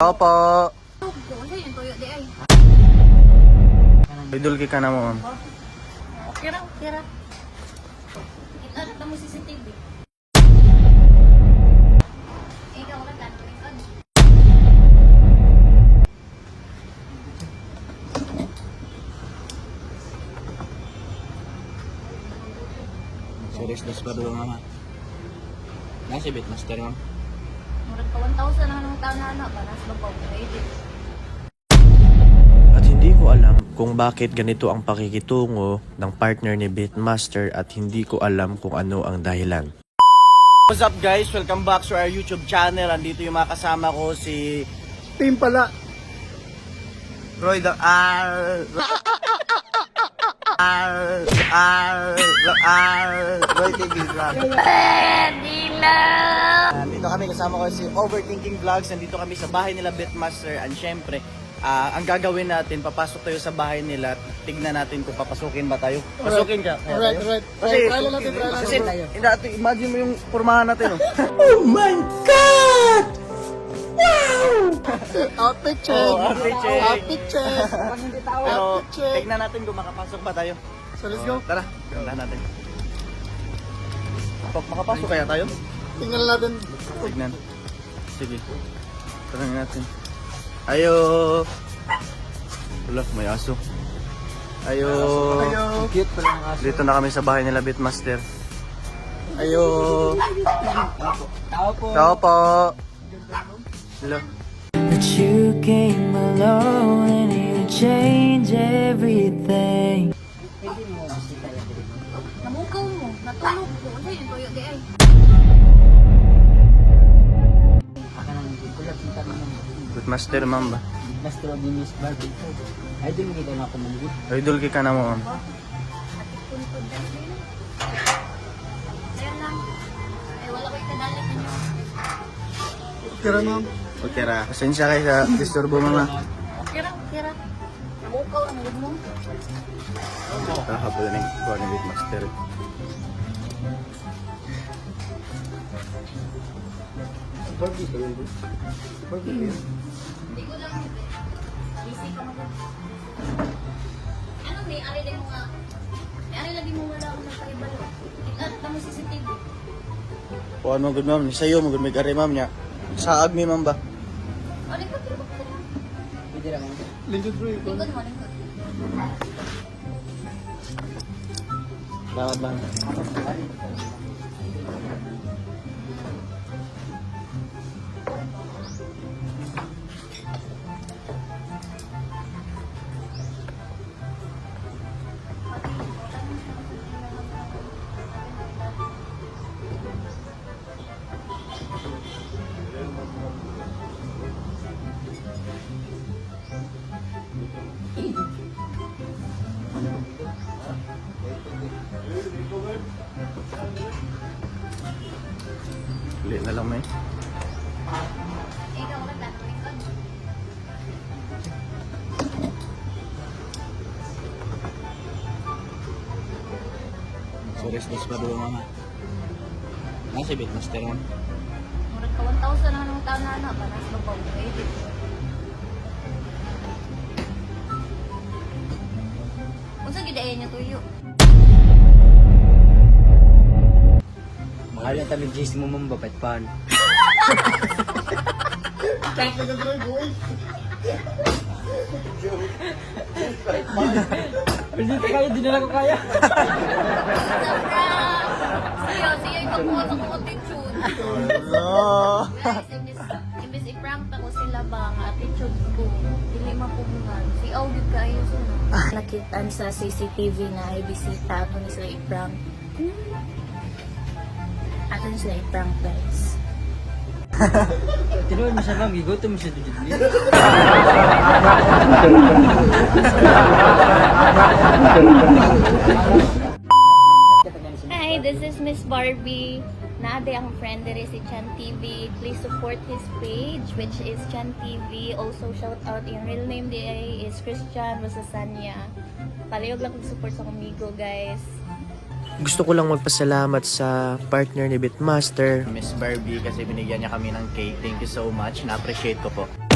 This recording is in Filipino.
Opo. Idol ka na mo, ma'am. Kira, kira. Kita na mo CCTV. Tanong likod. Serious das pa doon mama. Nasa bit master ma'am. Murag ka 1,000 na nung taon na ano, banas babaw. Ready. At hindi ko alam kung bakit ganito ang pakikitungo ng partner ni Beatmaster at hindi ko alam kung ano ang dahilan. What's up guys? Welcome back to our YouTube channel. Andito yung mga kasama ko si Team pala. Roy the R R R R Roy TV Vlog. Nandito kami kasama ko si Overthinking Vlogs. Nandito kami sa bahay nila Bitmaster and syempre ah, ang gagawin natin, papasok tayo sa bahay nila, tignan natin kung papasukin ba tayo. Pasukin ka. Alright, alright. Kasi, Try lang natin, try lang kasi, natin. hindi, ate, imagine mo yung pormahan natin. Oh. Outfit check. Oh, outfit check. Outfit check. Pero, Outfit check. tignan natin kung makapasok ba tayo. So let's go. Tara, tignan natin. Pag makapasok kaya tayo? Tingnan natin. Tignan. Sige. Tanongin natin. Ayo. Wala, may aso. Ayo. Ayo. Cute pala ng aso. Dito na kami sa bahay nila Bitmaster. Ayo. Tao po. Tao po. Hello. But you came along and you changed everything. Namugaw mo, natulog ko. Sa yun, tuyo di ay. Ng Bitmaster, ma'am ba? Master of the Miss Barbie. Doon kita na ako manggit. Idol ka na mo, ma'am. Tuntod na sila. Ayan lang. Ay, wala ko ikadalit ninyo. Tira ma'am. Okay ra. Pasensya kayo sa disturbo, mama. Kira, kira. Namugaw ang loob mo. Kahapon na yung kuha ni Bitmaster. Barbie ba yun? Barbie ba yun? Hindi ko lang. Busy ka mo. Ano may ari lang mo nga. Ari lagi mo wala akong nagpaibalo. Kita na mo CCTV. O ano, good ma'am. Sa'yo, magud may kare, ma'am niya. Saag ni ma'am ba? O, lingkod, lingkod, lingkod. Pwede lang ma'am. Lingkod bro. ikaw. Lingkod mo, lingkod. Bawat bang. Uli na lang may. Serious das pa doon mama. Nasa bit master ma'am. Murag ka 1,000 na nung taon na ano. Banas babaw. Ready. Unsa gidayan niya tuyo? Na tabi Jace mo ma'am bapat pan. Kaka ka bro. Boy. Pwede ka kaya, di na lang ko kaya. Siyo, siyo yung pagkuha sa kong attitude. Imbis, i-prank ako sila ba ang attitude ko. Dili mapumungan. Si Audit kayo sila. Nakitaan sa CCTV na ibisita ako ni sila i-prank. Ato ni sila i-prank guys. Tinuod mo siya ma'am, gigutom mo siya dito. Hi, this is Miss Barbie. Naade ang friend dere si Chan TV. Please support his page which is Chan TV. Also shout out yung real name di is Christian Rosasanya. Palihog lang kong support sa kumigo guys. Gusto ko lang magpasalamat sa partner ni Beatmaster Miss Barbie kasi binigyan niya kami ng cake. Thank you so much. Na-appreciate ko po.